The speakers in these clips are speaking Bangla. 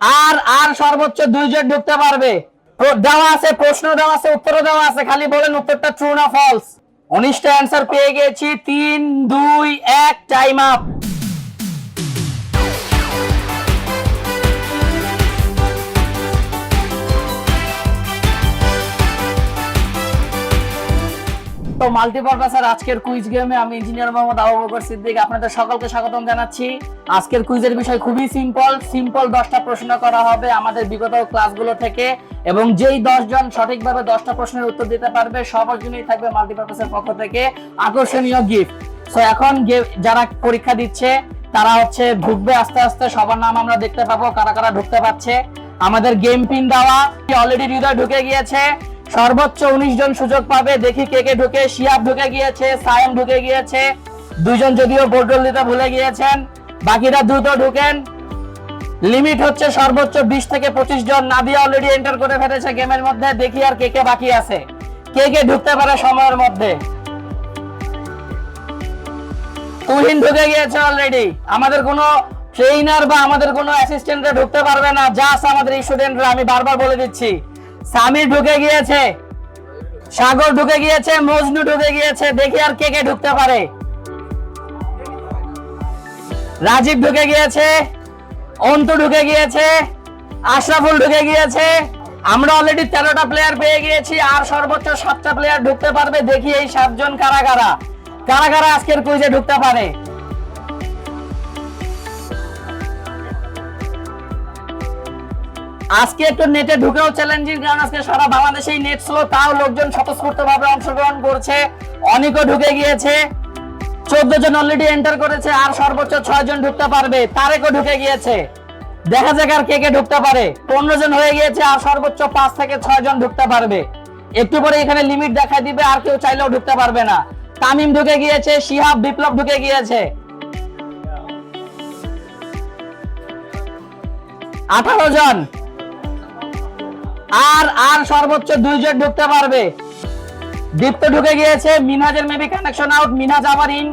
আর আর সর্বোচ্চ দুইজন ঢুকতে পারবে। প্র- দেওয়া আছে, প্রশ্ন দেওয়া আছে, উত্তরও দেওয়া আছে, খালি বলেন উত্তরটা ট্রু না ফলস উনিশটা অ্যান্সার পেয়ে গেছি। তিন, দুই, এক টাইম আপ তো মাল্টিপারপাসের আজকের কুইজ গেমে আমি ইঞ্জিনিয়ার মোহাম্মদ আবু বকর সিদ্দিক আপনাদের সকলকে স্বাগতম জানাচ্ছি। আজকের কুইজের বিষয় খুবই সিম্পল সিম্পল দশটা প্রশ্ন করা হবে আমাদের বিগত ক্লাসগুলো থেকে এবং যেই দশ জন সঠিকভাবে দশটা প্রশ্নের উত্তর দিতে পারবে সবার জন্যই থাকবে মাল্টিপারপাসের পক্ষ থেকে আকর্ষণীয় গিফট সো এখন যারা পরীক্ষা দিচ্ছে, তারা হচ্ছে ঢুকবে আস্তে আস্তে, সবার নাম আমরা দেখতে পাবো, কারা কারা ঢুকতে পারছে। আমাদের গেম পিন দেওয়া অলরেডি হৃদয় ঢুকে গিয়েছে। সর্বোচ্চ উনিশ জন সুযোগ পাবে। দেখি কে কে ঢুকে। শিয়াব ঢুকে গিয়েছে সায়েম ঢুকে গিয়েছে, দুইজন যদিও বোর্ডল দিতে ভুলে গিয়েছেন, বাকিরা দ্রুত ঢুকেন। লিমিট হচ্ছে সর্বোচ্চ বিশ থেকে পঁচিশ জন। নাদিয়া অলরেডি এন্টার করে ফেলেছে গেমের মধ্যে। দেখি আর কে কে বাকি আছে। কে কে ঢুকতে পারে সময়ের মধ্যে। তুহিন ঢুকে গিয়েছে অলরেডি আমাদের কোনো ট্রেইনার বা আমাদের কোনো অ্যাসিস্ট্যান্টরা ঢুকতে পারবে না। আছে আমাদের স্টুডেন্টরা আমি বারবার বলে দিচ্ছি। সামির ঢুকে গিয়েছে। সাগর ঢুকে গিয়েছে, মজনু ঢুকে গিয়েছে, দেখি আর কে কে ঢুকতে পারে। রাজীব ঢুকে গিয়েছে, অন্তু ঢুকে গিয়েছে, আশরাফুল ঢুকে গিয়েছে। আমরা অলরেডি তেরোটা প্লেয়ার পেয়ে গিয়েছি, আর সর্বোচ্চ সাতটা প্লেয়ার ঢুকতে পারবে, দেখি এই সাতজন কারা কারা। কারা কারা আজকের কুইজে ঢুকতে পারে? আজকে একটু নেটে ঢুকেও চ্যালেঞ্জিং কারণ আজকে সারা বাংলাদেশেই নেট স্লো তাও লোকজন স্বতঃস্ফূর্ত ভাবে অংশগ্রহণ করছে। অনেকও ঢুকে গিয়েছে। চোদ্দ জন অলরেডি এন্টার করেছে, আর সর্বোচ্চ ছয় জন ঢুকতে পারবে। তারেকও ঢুকে গিয়েছে। দেখা যাক আর কে কে ঢুকতে পারে। পনেরো জন হয়ে গিয়েছে, আর সর্বোচ্চ পাঁচ থেকে ছয় জন ঢুকতে পারবে। একটু পরে এখানে লিমিট দেখা দিবে, আর কেউ চাইলেও ঢুকতে পারবে না। তামিম ঢুকে গিয়েছে, শিহাব, বিপ্লব ঢুকে গিয়েছে। আঠারো জন। আর আর সর্বোচ্চ দুইজন ঢুকতে পারবে। দীপ্ত ঢুকে গিয়েছে, মিনহাজের মেবি কানেকশন আউট মিনহাজ আবার ইন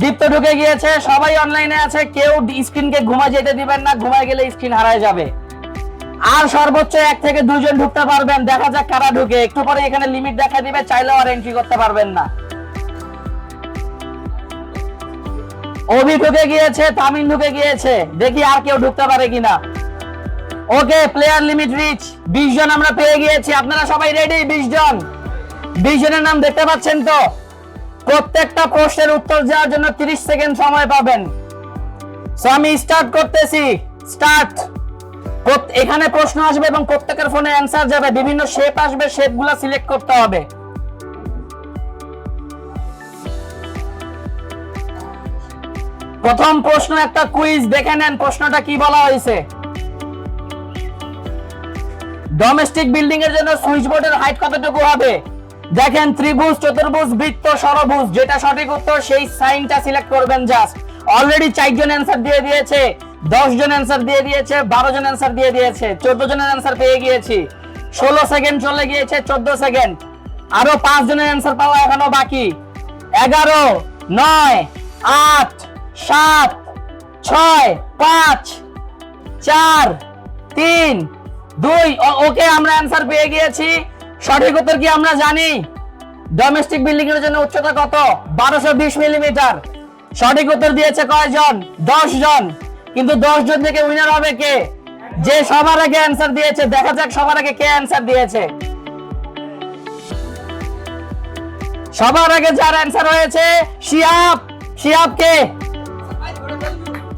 দীপ্ত ঢুকে গিয়েছে, সবাই অনলাইনে আছে, কেউ স্ক্রিনকে ঘুমা যেতে দিবেন না, ঘুমায় গেলে স্ক্রিন হারায় যাবে। আর সর্বোচ্চ এক থেকে দুইজন ঢুকতে পারবেন, দেখা যাক কারা ঢুকে। একটু পরে এখানে লিমিট দেখা দিবে, চাইলেও আর এন্ট্রি করতে পারবেন না। অভি ঢুকে গিয়েছে, তামিম ঢুকে গিয়েছে, দেখি আর কেউ ঢুকতে পারে কিনা। ওকে প্লেয়ার লিমিট রিচ বিশ জন আমরা পেয়ে গিয়েছি। আপনারা সবাই রেডি বিশ জন। বিশ জনের নাম দেখতে পাচ্ছেন তো? প্রত্যেকটা প্রশ্নের উত্তর দেওয়ার জন্য তিরিশ সেকেন্ড সময় পাবেন। সো আমি স্টার্ট করতেছি। স্টার্ট এখানে প্রশ্ন আসবে এবং প্রত্যেকের ফোনে অ্যান্সার যাবে। বিভিন্ন শেপ আসবে শেপগুলো সিলেক্ট করতে হবে। প্রথম প্রশ্ন একটা কুইজ দেখে নেন, প্রশ্নটা কি বলা হয়েছে? ডোমেস্টিক বিল্ডিং এর জন্য সুইচ বোর্ডের হাইট কতটুকু হবে? দেখেন, ত্রিভুজ, চতুর্ভুজ, বৃত্ত, সরভুজ, যেটা সঠিক উত্তর, সেই সাইনটা সিলেক্ট করবেন জাস্ট অলরেডি চারজন অ্যান্সার দিয়ে দিয়েছে, দশ জন অ্যান্সার দিয়ে দিয়েছে, বারো জন অ্যান্সার দিয়ে দিয়েছে, চোদ্দ জনের অ্যান্সার পেয়ে গিয়েছি। ষোলো সেকেন্ড চলে গিয়েছে, চোদ্দ সেকেন্ড আরও পাঁচ জনের অ্যান্সার পাওয়া এখনও বাকি। এগারো, নয়, আট, সাত, ছয়, পাঁচ, চার, তিন দুই ওকে আমরা অ্যান্সার পেয়ে গিয়েছি। সঠিক উত্তর কি আমরা জানি? ডোমেস্টিক বিল্ডিং এর জন্য উচ্চতা কত? বারোশো বিশ মিলিমিটার সঠিক উত্তর দিয়েছে কয়জন? দশ জন কিন্তু দশ জন থেকে উইনার হবে কে? যে সবার আগে অ্যান্সার দিয়েছে, দেখা যাক সবার আগে কে অ্যান্সার দিয়েছে। সবার আগে যার অ্যান্সার হয়েছে, শিয়াব। শিয়াব কে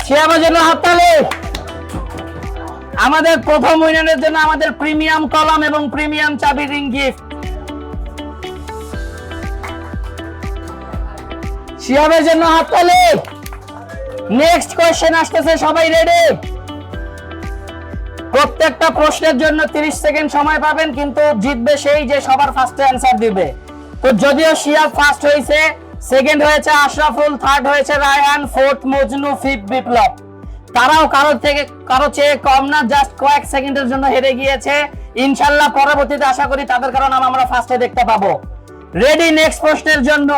শিয়াবের জন্য হাততালি। আমাদের প্রথম উইনারের জন্য আমাদের প্রিমিয়াম কলম এবং প্রিমিয়াম চাবি রিং গিফট শিয়াবের জন্য হাততালি নেক্সট কোয়েশ্চেন আসতেছে, সবাই রেডি প্রত্যেকটা প্রশ্নের জন্য 30 সেকেন্ড সময় পাবেন, কিন্তু জিতবে সেই যে সবার ফার্স্টে অ্যান্সার দিবে। তো যদিও শিয়াব ফার্স্ট হয়েছে সেকেন্ড হয়েছে আশরাফুল থার্ড হয়েছে রায়হান ফোর্থ মজনু ফিফথ বিপ্লব। তারাও কারোর থেকে কারও চেয়ে কম না জাস্ট কয়েক সেকেন্ডের জন্য হেরে গিয়েছে। ইনশাল্লাহ পরবর্তীতে আশা করি তাদের কারণ আমরা ফার্স্টে দেখতে পাবো। রেডি নেক্সট প্রশ্নের জন্য।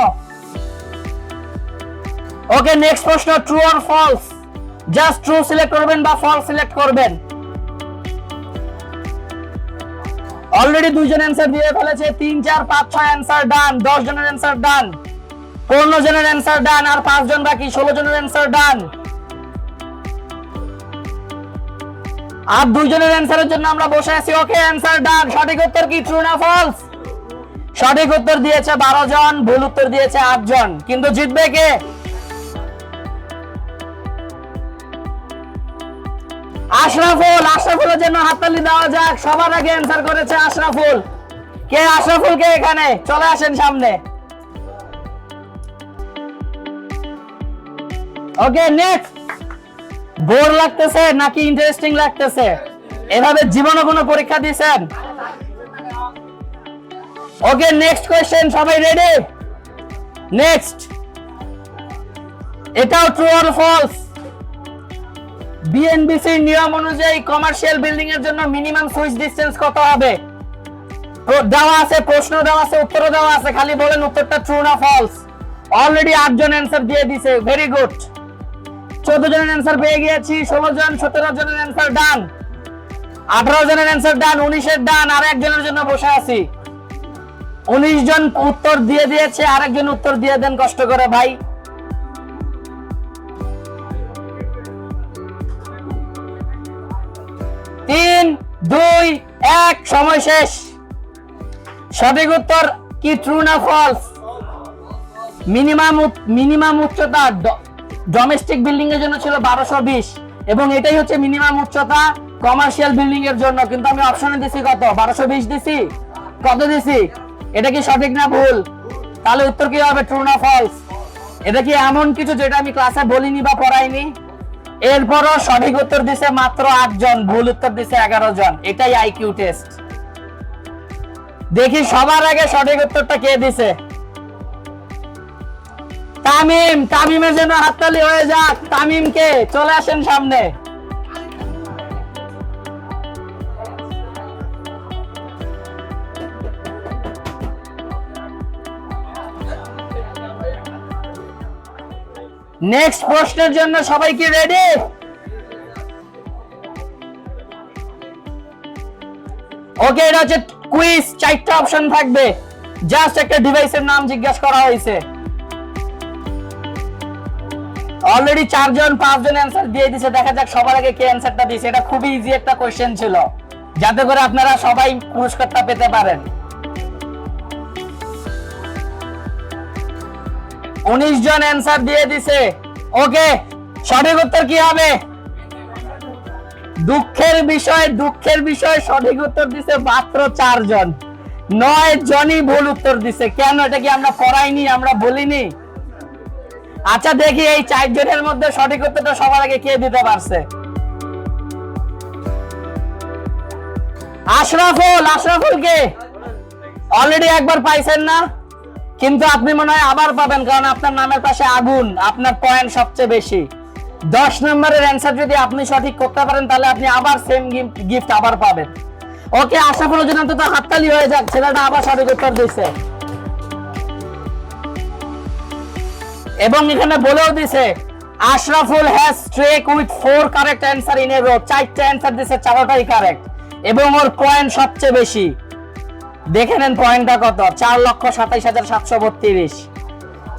ওকে নেক্সট প্রশ্ন true or false just true select করবেন বা ফলস সিলেক্ট করবেন। অলরেডি দুইজন অ্যান্সার দিয়ে ফেলেছে। তিন, চার, পাঁচ, ছয় অ্যান্সার ডান দশ জনের অ্যান্সার ডান পনেরো জনের অ্যান্সার ডান আর পাঁচ জন বাকি ষোলো জনের অ্যান্সার ডান আর দুইজনের অ্যান্সারের জন্য আমরা বসে আছি। ওকে অ্যান্সার ডান সঠিক উত্তর কি? ট্রু না ফলস সঠিক উত্তর দিয়েছে বারো জন, ভুল উত্তর দিয়েছে আট জন। কিন্তু জিতবে কে? আশরাফুল। আশরাফুলের জন্য হাততালি দেওয়া যাক। সবার আগে অ্যান্সার করেছে আশরাফুল। কে? আশরাফুল কে এখানে? চলে আসেন সামনে। ওকে নেক্সট বোর লাগতেছে নাকি ইন্টারেস্টিং লাগতেছে? এভাবে জীবনে কোনো পরীক্ষা দিয়েছেন? ওকে নেক্সট কোয়েশ্চেন সবাই রেডি নেক্সট এটাও ট্রু অর ফলস বিএনবিসি নিয়ম অনুযায়ী কমার্শিয়াল বিল্ডিং এর জন্য মিনিমাম সুইচ ডিসটেন্স কত হবে? দেওয়া আছে, প্রশ্ন দেওয়া আছে, উত্তরও দেওয়া আছে, খালি বলেন উত্তরটা ট্রু না ফলস অলরেডি আটজন অ্যান্সার দিয়ে দিছে ভেরি গুড চোদ্দ জনের অ্যান্সার পেয়ে গিয়েছি, ষোলো জন, সতেরো জনের অ্যান্সার ডান আঠারো জনের অ্যান্সার ডান উনিশের ডান আর একজনের জন্য বসে আছি। উনিশ জন উত্তর দিয়ে দিয়েছে, আরেকজন উত্তর দিয়ে দেন, কষ্ট করে ভাই। তিন, দুই, এক, সময় শেষ। সঠিক উত্তর কি ট্রু না ফলস মিনিমাম মিনিমাম উচ্চতা ডোমেস্টিক বিল্ডিং এর জন্য ছিল বারোশো বিশ। এবং এটাই হচ্ছে মিনিমাম উচ্চতা কমার্শিয়াল বিল্ডিং এর জন্য। কিন্তু আমি অপশনে দিছি কত? বারোশো বিশ দিছি। কত দিছি? এটা কি সঠিক না ভুল? তাহলে উত্তর কি হবে? ট্রু না ফলস এটা কি এমন কিছু যেটা আমি ক্লাসে বলিনি বা পড়াইনি? এরপরও সঠিক উত্তর দিছে মাত্র আট জন ভুল উত্তর দিছে এগারো জন এটাই আইকিউ টেস্ট দেখি সবার আগে সঠিক উত্তরটা কে দিছে? তামিম, তামিমের জন্য হাততালি হয়ে যাক। তামিমকে চলে আসেন সামনে। নেক্সট প্রশ্নের জন্য সবাই কি রেডি ওকে এটা হচ্ছে কুইজ চারটা অপশন থাকবে। জাস্ট একটা ডিভাইসের নাম জিজ্ঞাসা করা হয়েছে। অলরেডি চারজন, পাঁচজন অ্যান্সার দিয়ে দিছে। দেখা যাক সবার আগে কে অ্যান্সারটা দিছে এটা খুবই ইজি একটা কোশ্চেন ছিল। যাতে করে আপনারা সবাই পুরস্কারটা পেতে পারেন। উনিশ জন অ্যান্সার দিয়ে দিছে। ওকে সঠিক উত্তর কি হবে? দুঃখের বিষয় দুঃখের বিষয়, সঠিক উত্তর দিছে মাত্র চারজন। নয় জনই ভুল উত্তর দিছে। কেন? এটা কি আমরা পড়াইনি? আমরা বলিনি? আচ্ছা দেখি এই চারজনের মধ্যে সঠিক উত্তরটা সবার আগে কে দিতে পারছে? আশরাফুল আশরাফুল কে? অলরেডি একবার পাইছেন না? কিন্তু আপনি মনে হয় আবার পাবেন, কারণ আপনার নামের পাশে আগুন, আপনার পয়েন্ট সবচেয়ে বেশি। দশ নম্বরের অ্যান্সার যদি আপনি সঠিক করতে পারেন, তাহলে আপনি আবার সেম গিফট আবার পাবেন। ওকে আশরাফুলের জন্য তো হাততালি হয়ে যাক, ছেলেটা আবার সঠিক উত্তর দিচ্ছে এবং এখানে বলেও দিছে, Ashraful has streak with four correct answer in a row চারটা অ্যান্সার দিছে, চারটাই কারেক্ট এবং ওর পয়েন্ট সবচেয়ে বেশি। দেখে নেন পয়েন্টটা কত, চার লক্ষ সাতাইশ হাজার সাতশো বত্রিশ।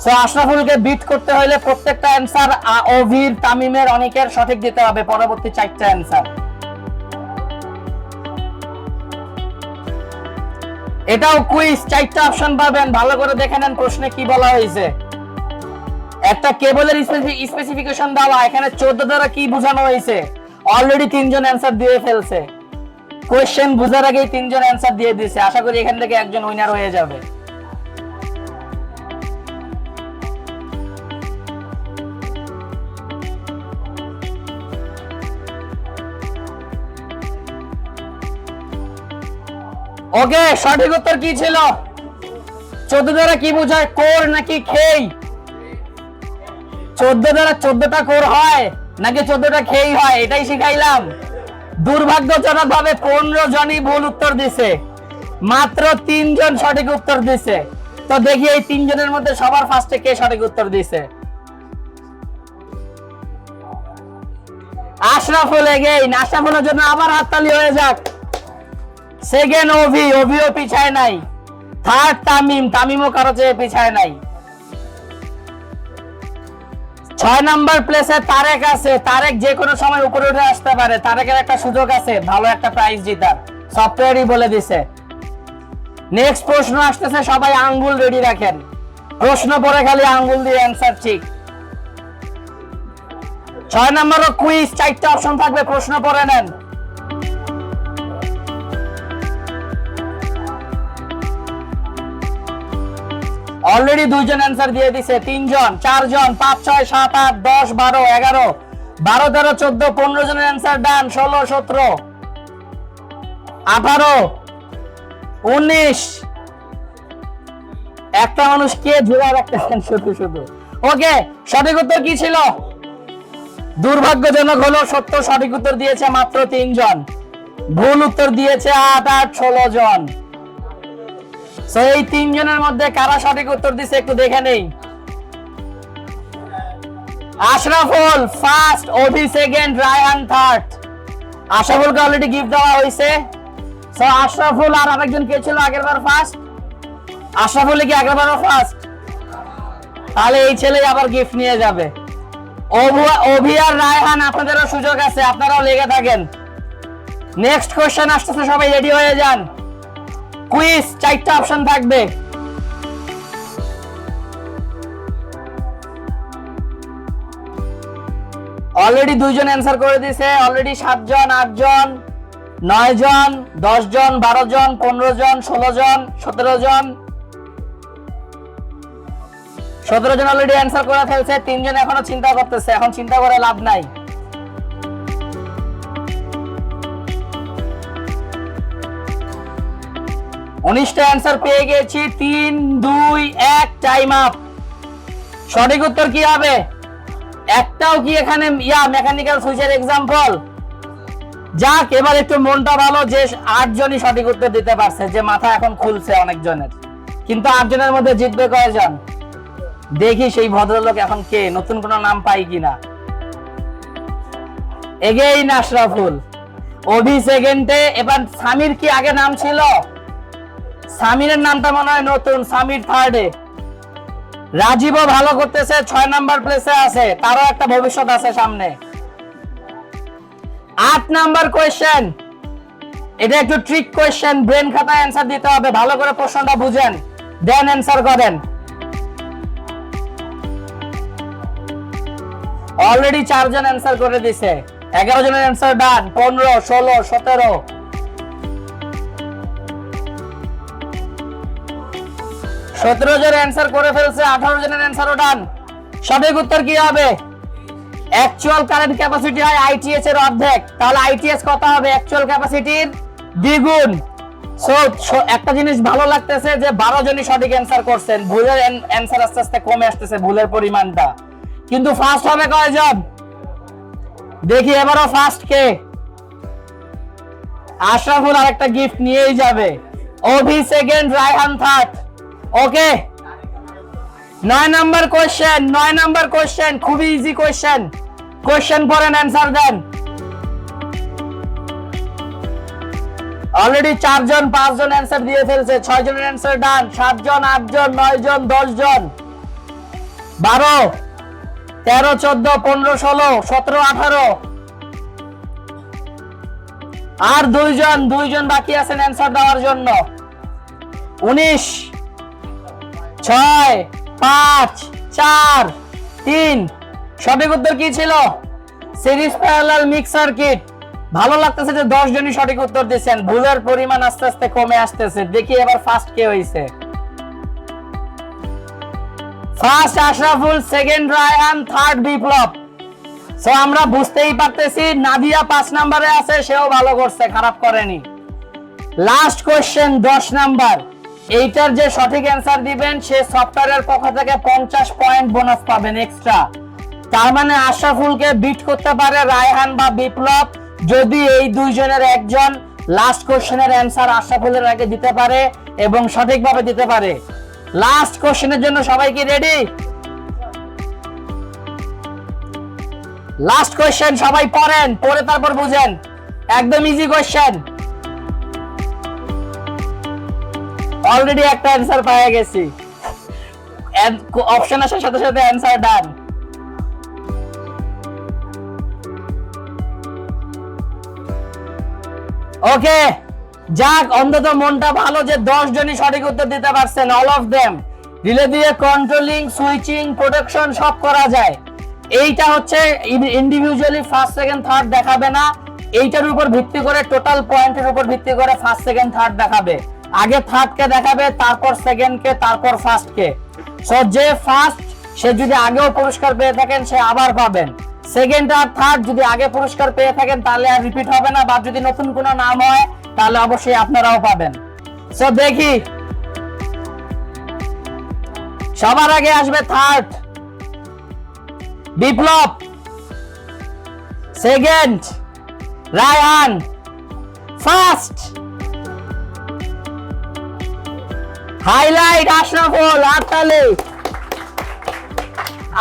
সো আশরাফুলকে বিট করতে হলে প্রত্যেকটা অ্যান্সার অভির, তামিমের, অনেকের সঠিক দিতে হবে, পরবর্তী চারটা অ্যান্সার এটাও কুইজ চারটা অপশন পাবেন। ভালো করে দেখে নেন প্রশ্নে কি বলা হয়েছে। একটা কেবলের স্পেসিফিকেশন দেওয়া, এখানে চোদ্দ দ্বারা কি বোঝানো হয়েছে? অলরেডি তিনজন অ্যান্সার দিয়ে ফেলছে। কোয়েশ্চেন বুঝার আগেই তিনজন অ্যান্সার দিয়ে দিছে আশা করি এখান থেকে একজন উইনার হয়ে যাবে। ওকে সঠিক উত্তর কি ছিল? চোদ্দ দ্বারা কি বোঝায়? কোর নাকি খেই? চোদ্দ দ্বারা চোদ্দটা কোর হয়, নাকি চোদ্দটা খেই হয়, এটাই শিখাইলাম। দুর্ভাগ্যজনক ভাবে পনেরো জনই ভুল উত্তর দিছে। মাত্র তিনজন সঠিক উত্তর দিছে। তো দেখি এই তিনজনের মধ্যে সবার ফার্স্টে কে সঠিক উত্তর দিছে। আশরাফুল এগেইন, আশরাফুলের জন্য আবার হাততালি হয়ে যাক। সেকেন্ড ওভি, ওভিও পিছায় নাই। থার্ড তামিম, তামিমও কারও চেয়ে পিছায় নাই। ছয় নাম্বার প্লেসে তারেক আছে। তারেক যে কোনো সময় উপরে উঠে আসতে পারে। তারেকের একটা সুযোগ আছে। ভালো একটা প্রাইজ জিতার। সফটওয়্যারই বলে দিছে। নেক্সট প্রশ্ন আসতেছে, সবাই আঙ্গুল রেডি রাখেন। প্রশ্ন পরে খালি আঙ্গুল দিয়ে অ্যান্সার ঠিক। ছয় নম্বরও কুইজ চারটা অপশন থাকবে, প্রশ্ন পরে নেন। অলরেডি দুইজন অ্যান্সার দিয়ে দিছে। তিনজন, চারজন, পাঁচ, ছয়, সাত, আট, দশ, বারো, এগারো। বারো, তেরো, চোদ্দ, পনেরো জনের অ্যান্সার ডান ষোলো, সতেরো। আঠারো, উনিশ। একটা মানুষ কে ঝুলা রাখতেছেন শুধু শুধু। ওকে, সঠিক উত্তর কি ছিল? দুর্ভাগ্যজনক হলো সত্য, সঠিক উত্তর দিয়েছে মাত্র তিনজন। ভুল উত্তর দিয়েছে আট আট, ষোলো জন। So, এই তিনজনের মধ্যে কারা সঠিক উত্তর দিছে একটু দেখে নেই। Ashraful first Ovi second Raihan third আশরাফুলকে already gift দেওয়া হয়েছে। সো আশরাফুল আর আরেকজন কে ছিল আগের বার ফার্স্ট আশরাফুল কি আগের বারও ফার্স্ট তাহলে এই ছেলে আবার গিফট নিয়ে যাবে। অভু- আর রায়হান আপনাদেরও সুযোগ আছে আপনারাও লেগে থাকেন। নেক্সট কোশ্চেন আসতেছে সবাই রেডি হয়ে যান। কুইজ চারটা অপশন থাকবে। অলরেডি দুইজন অ্যান্সার করে দিয়েছে অলরেডি সাতজন, আটজন নয় জন দশ জন বারো জন পনেরো জন ষোলো জন সতেরো জন সতেরো জন অলরেডি অ্যান্সার করে ফেলছে, তিনজন এখনও চিন্তা করতেছে, এখন চিন্তা করে লাভ নাই। উনিশটা অ্যান্সার পেয়ে গেছি। তিন, দুই, এক, টাইম আপ। সঠিক উত্তর কি হবে? একটাও কি এখানে ইয়া মেকানিক্যাল সুইচের এক্সাম্পল? যাক, এবার একটু মনটা ভালো যে আটজনই সঠিক উত্তর দিতে পারছে, যে মাথা এখন খুলছে অনেকজনের। কিন্তু আটজনের মধ্যে জিতবে কয়জন? দেখি সেই ভদ্রলোক এখন কে, নতুন কোনো নাম পাই কিনা। এগেইন আশরাফুল। অভি সেকেন্ডে এবার সামির কি আগে নাম ছিল? সামিরের নামটা মনে হয় নতুন, সামির থার্ডে রাজীবও ভালো করতেছে, ছয় নাম্বার প্লেসে আছে, তারও একটা ভবিষ্যৎ আছে সামনে। আট নাম্বার কোয়েশ্চেন এটা একটু ট্রিক কোয়েশ্চেন ব্রেন খাতায় অ্যান্সার দিতে হবে, ভালো করে প্রশ্নটা বুঝেন দেন অ্যান্সার করেন। অলরেডি চারজন অ্যান্সার করে দিছে, এগারো জনের অ্যান্সার ডান পনেরো, ষোলো, সতেরো। সতেরো জন অ্যান্সার করে ফেলছে, আঠারো জনের অ্যান্সারও ডান সঠিক উত্তর কি হবে? অ্যাকচুয়াল কারেন্ট ক্যাপাসিটি হয় আইটিএস এর অর্ধেক। তাহলে আইটিএস কত হবে? অ্যাকচুয়াল ক্যাপাসিটির দ্বিগুণ। সো একটা জিনিস ভালো লাগতেছে যে বারো জনই সঠিক অ্যান্সার করছেন। ভুলের অ্যান্সার আস্তে আস্তে কমে আসতেছে ভুলের পরিমাণটা। কিন্তু ফার্স্ট হবে কয়জন? দেখি এবারও ফার্স্ট কে। আশরাফুল আরেকটা গিফট নিয়েই যাবে। Abhi second Raihan third okay নয় নাম্বার কোশ্চেন নয় নাম্বার কোশ্চেন খুবই ইজি কোশ্চেন কোশ্চেন পড়েন অ্যান্সার দেন। অলরেডি চারজন, পাঁচজন অ্যান্সার দিয়ে ফেলছে। ছয় জনের অ্যান্সার ডান সাতজন, আটজন নয় জন দশ জন বারো, তেরো, চোদ্দ, পনেরো, ষোলো, সতেরো, আঠারো। আর দুইজন দুইজন বাকি আছেন অ্যান্সার দেওয়ার জন্য। উনিশ ছয়, পাঁচ, চার, তিন। সঠিক উত্তর কি ছিল? সিরিজ প্যারালাল মিক্স সার্কিট ভালো লাগতেছে যে দশ জনই সঠিক উত্তর দিচ্ছেন ভুলের পরিমাণ আস্তে আস্তে কমে আসতেছে। দেখি এবার ফার্স্ট কে হয়েছে first Ashraful second Raihan third Biplob so আমরা বুঝতেই পারতেছি, নাদিয়া পাঁচ নাম্বারে আছে, সেও ভালো করছে, খারাপ করেনি। লাস্ট কোশ্চেন দশ নাম্বার। এইটার যে সঠিক অ্যান্সার দিবেন, সে সফটওয়্যারের পক্ষ থেকে পঞ্চাশ পয়েন্ট বোনাস পাবেন এক্সট্রা তার মানে আশরাফুলকে বিট করতে পারে রায়হান বা বিপ্লব। যদি এই দুইজনের একজন লাস্ট কোশ্চেনের অ্যান্সার আশরাফুলের আগে দিতে পারে এবং সঠিকভাবে দিতে পারে। লাস্ট কোশ্চেনের জন্য সবাই কি রেডি লাস্ট কোশ্চেন সবাই পড়েন, পড়ে তারপর বুঝেন। একদম ইজি কোশ্চেন অলরেডি একটা অ্যান্সার পেয়ে গেছি। অপশন আসার সাথে সাথে অ্যান্সার ডান ওকে যাক, অন্তত মনটা ভালো যে দশ জনই সঠিক উত্তর দিতে পারছেন অল অফ দেম রিলে দিয়ে কন্ট্রোলিং সুইচিং প্রোটেকশন সব করা যায়। এইটা হচ্ছে ইন্ডিভিজুয়ালি ফার্স্ট সেকেন্ড থার্ড দেখাবে না। এইটার উপর ভিত্তি করে টোটাল পয়েন্টের উপর ভিত্তি করে ফার্স্ট সেকেন্ড থার্ড দেখাবে। আগে থার্ড কে দেখাবে, তারপর সেকেন্ড কে, তারপর ফার্স্ট কে। সো যে ফার্স্ট সে যদি আগেও পুরস্কার পেয়ে থাকেন, সে আবার পাবেন। সেকেন্ড আর থার্ড যদি আগে পুরস্কার পেয়ে থাকেন, তাহলে আর রিপিট হবে না। বা যদি নতুন কোনো নাম হয়, তাহলে অবশ্যই আপনারাও পাবেন। সো দেখি। সবার আগে আসবে third Biplob. Second Raihan first highlight Ashraful আটতালি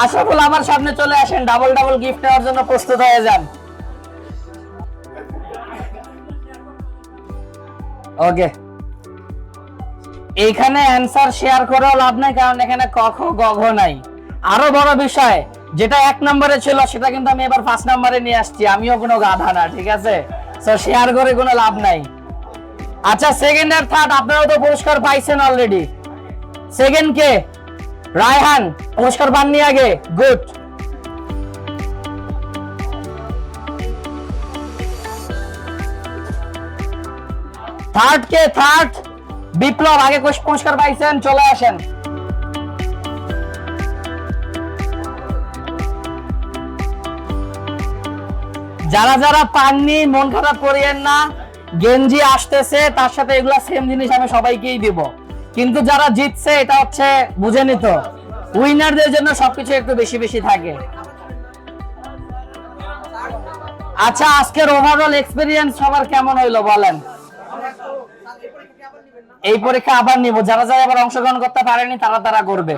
Ashraful আমার সামনে চলে আসেন ডাবল ডাবল গিফট নেওয়ার জন্য প্রস্তুত হয়ে যান। ওকে এইখানে অ্যান্সার শেয়ার করেও লাভ নাই, কারণ এখানে কখ গঘ নাই। আরও বড় বিষয়, যেটা এক নম্বরে ছিল, সেটা কিন্তু আমি এবার ফার্স্ট নম্বরে নিয়ে আসছি। আমিও কোনো গাধা না, ঠিক আছে? তো শেয়ার করে কোনো লাভ নাই। আচ্ছা সেকেন্ড আর থার্ড আপনারাও তো পুরস্কার পাইছেন অলরেডি সেকেন্ড কে? রায়হান, পুরস্কার পাননি আগে। গুড থার্ড কে? থার্ড বিপ্লব, আগে পুরস্কার পাইছেন, চলে আসেন। যারা যারা পাননি, মন খারাপ করিয়েন না। গেঞ্জি আসতেছে, তার সাথে এগুলা সেম জিনিস আমি সবাইকেই দিব। কিন্তু যারা জিতছে, এটা হচ্ছে বুঝে নিত উইনারদের জন্য সবকিছু একটু বেশি বেশি থাকে। আচ্ছা আজকের ওভারঅল এক্সপিরিয়েন্স সবার কেমন হইল বলেন? এই পরীক্ষা আবার নিব, যারা যারা আবার অংশগ্রহণ করতে পারেনি, তারা তারা করবে।